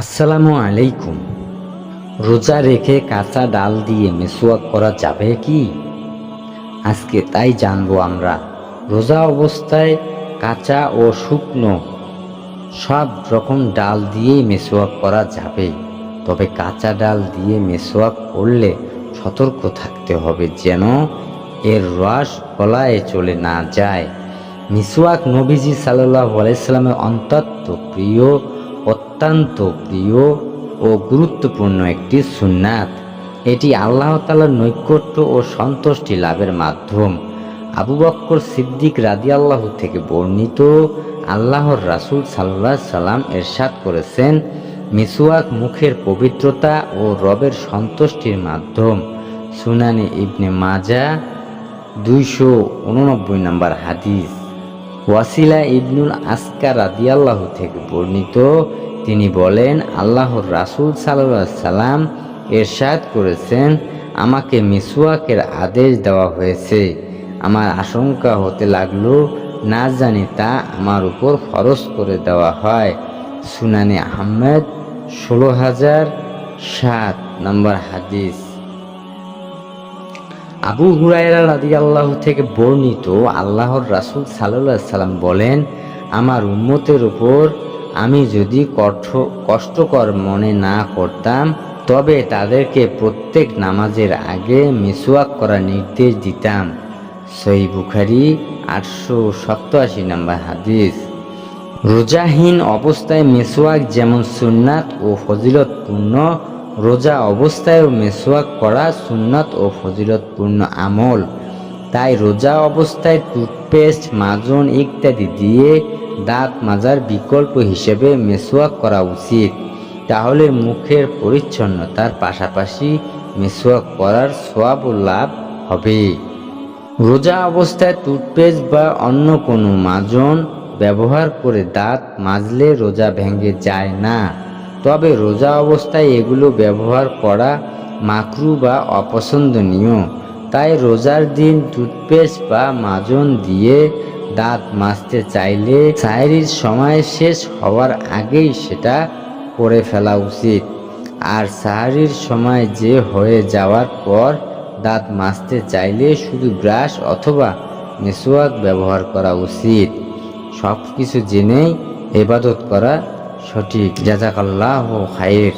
আসসালামু আলাইকুম। রোজা রেখে কাঁচা ডাল দিয়ে মেসোয়াক করা যাবে কি? আজকে তাই জানব আমরা। রোজা অবস্থায় কাঁচা ও শুকনো সব রকম ডাল দিয়েই মেসোয়াক করা যাবে। তবে কাঁচা ডাল দিয়ে মেসোয়াক করলে সতর্ক থাকতে হবে যেন এর রস গলায় চলে না যায়। মিসওয়াক নবীজি সাল্লাহ আলাইসাল্লামের অন্তত প্রিয় অত্যন্ত প্রিয় ও গুরুত্বপূর্ণ একটি সুন্নাত। এটি আল্লাহ তালার নৈকট্য ও সন্তুষ্টি লাভের মাধ্যম। আবু বক্কর সিদ্দিক রাদি আল্লাহ থেকে বর্ণিত আল্লাহর রাসূল সাল্লাহ সাল্লাম এরশাদ করেছেন, মিসওয়াক মুখের পবিত্রতা ও রবের সন্তুষ্টির মাধ্যম। সুনানি ইবনে মাজা দুইশো উননব্বই নম্বর হাদিস। ওয়াসিলা ইবনুল আসকার রাদিয়াল্লাহ থেকে বর্ণিত। তিনি বলেন, আল্লাহর রাসূল সাল্লাহ সাল্লাম এরশাদ করেছেন, আমাকে মিসওয়াকের আদেশ দেওয়া হয়েছে। আমার আশঙ্কা হতে লাগল, না জানি তা আমার উপর ফরজ করে দেওয়া হয়। সুনানি আহমেদ, ষোলো হাজার সাত নম্বর হাদিস। আবু হুরায়রা আল্লাহ থেকে বর্ণিত আল্লাহর রাসূল সাল্লাহ সাল্লাম বলেন, আমার উম্মতের উপর আমি যদি কঠো- কষ্টকর মনে না করতাম, তবে তাদেরকে প্রত্যেক নামাজের আগে মিসওয়াক করার নির্দেশ দিতাম। সই বুখারি আটশো সপ্তাশি নম্বর হাদিস। রোজাহীন অবস্থায় মেসোয়াক যেমন সুন্নাত ও ফজিলতপূর্ণ রোজা অবস্থায়ও মেসোয়াক করা সুন্নাত ও ফজিলতপূর্ণ আমল। তাই রোজা অবস্থায় টুথপেস্ট, মাজন ইত্যাদি দিয়ে দাঁত মাজার বিকল্প হিসেবে মেসোয়াক করা উচিত। তাহলে মুখের পরিচ্ছন্নতার পাশাপাশি মেসোয়াক করার সোয়াব লাভ হবে। রোজা অবস্থায় টুথপেস্ট বা অন্য কোনো মাজন ব্যবহার করে দাঁত মাজলে রোজা ভেঙে যায় না। তবে রোজা অবস্থায় এগুলো ব্যবহার করা মাকরু বা অপছন্দনীয়। তাই রোজার দিন টুথপেস্ট বা মাজন দিয়ে দাঁত মাজতে চাইলে সাহেরির সময় শেষ হওয়ার আগেই সেটা করে ফেলা উচিত। আর সাহারির সময় যে হয়ে যাওয়ার পর দাঁত মাজতে চাইলে শুধু ব্রাশ অথবা মেসোয়াক ব্যবহার করা উচিত। সব কিছু জেনেই এবাদত করা সঠিক জাজাকাল্লাহ খায়ের